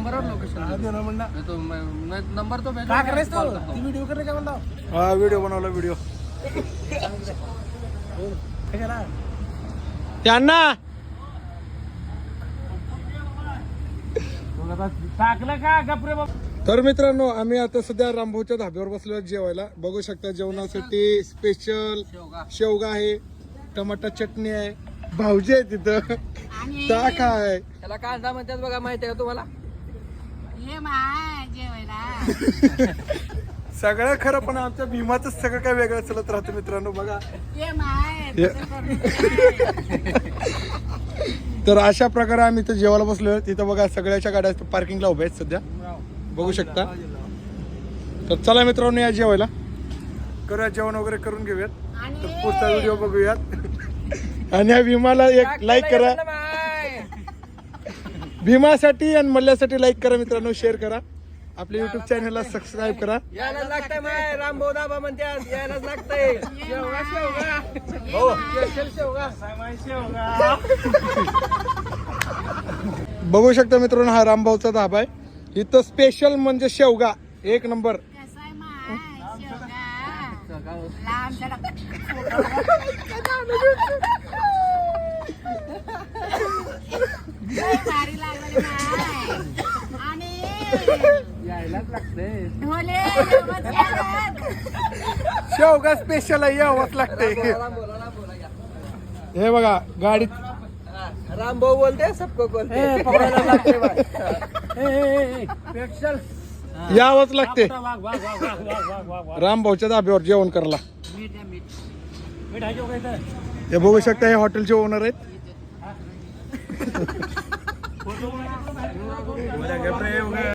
नंबरवर लोकेशन तो मैं- नंबर तो भेजो काय तो? हूँ. ती का म्हणला हा। व्हिडिओ बनवला व्हिडिओ त्यांना टाकलं का? गपरे बाबा तर मित्रांनो आम्ही आता सध्या रामभाऊच्या धाब्यावर बसलो जेवायला. बघू शकता जेवणासाठी स्पेशल शेवगा. आहे टमाटा चटणी आहे भाऊजी आहे तिथं. ताक आहे? त्याला कांदा म्हणतात बघा माहिती आहे का तुम्हाला? ये माय जेवायला. सगळं खरं पण आमच्या भीमाचं सगळं काय वेगळं चलत राहतं मित्रांनो बघा. ये माय ये. तसं करू नये. तर अशा प्रकारे आम्ही इथं जेवायला बसलो तिथं बघा सगळ्याच्या गाड्या पार्किंगला उभ्या आहेत सध्या. बघू शकता. तर चला मित्रांनो या जेवायला. करूया जेवण वगैरे करून घेऊयात. तर आणि पुढचा व्हिडिओ बघूयात. आणि या भीमाला एक लाईक करा. भीमासाठी आणि मल्ल्यासाठी लाईक करा मित्रांनो शेअर करा. आपल्या युट्यूब चॅनलला सबस्क्राईब करा. यायलाच लागतंय माय. रामभाऊ दाबा म्हणतात यायलाच लागतंय. शेवगा शेवगा. हो. स्पेशल शेवगा. बघू शकता मित्रांनो हा रामभाऊचा धाबा आहे. इथं स्पेशल म्हणजे शेवगा. एक नंबर. लांब यायलाच लागतंय. शेवगा स्पेशल आहे यावंच लागते बोला बोला बोला या. हे बघा गाडीत रामभाऊ बोलते सबको बोलते. पकडायला लागते यावंच लागते वाघ वाघ वाघ वाघ वाघ वाघ वाघ वाघ रामभाऊच्या धाब्यावर जेवण करायला. मीठ आहे, मीठ. मीठ आहे का इथं? हे बघू शकता हे हॉटेलचे ओनर आहेत.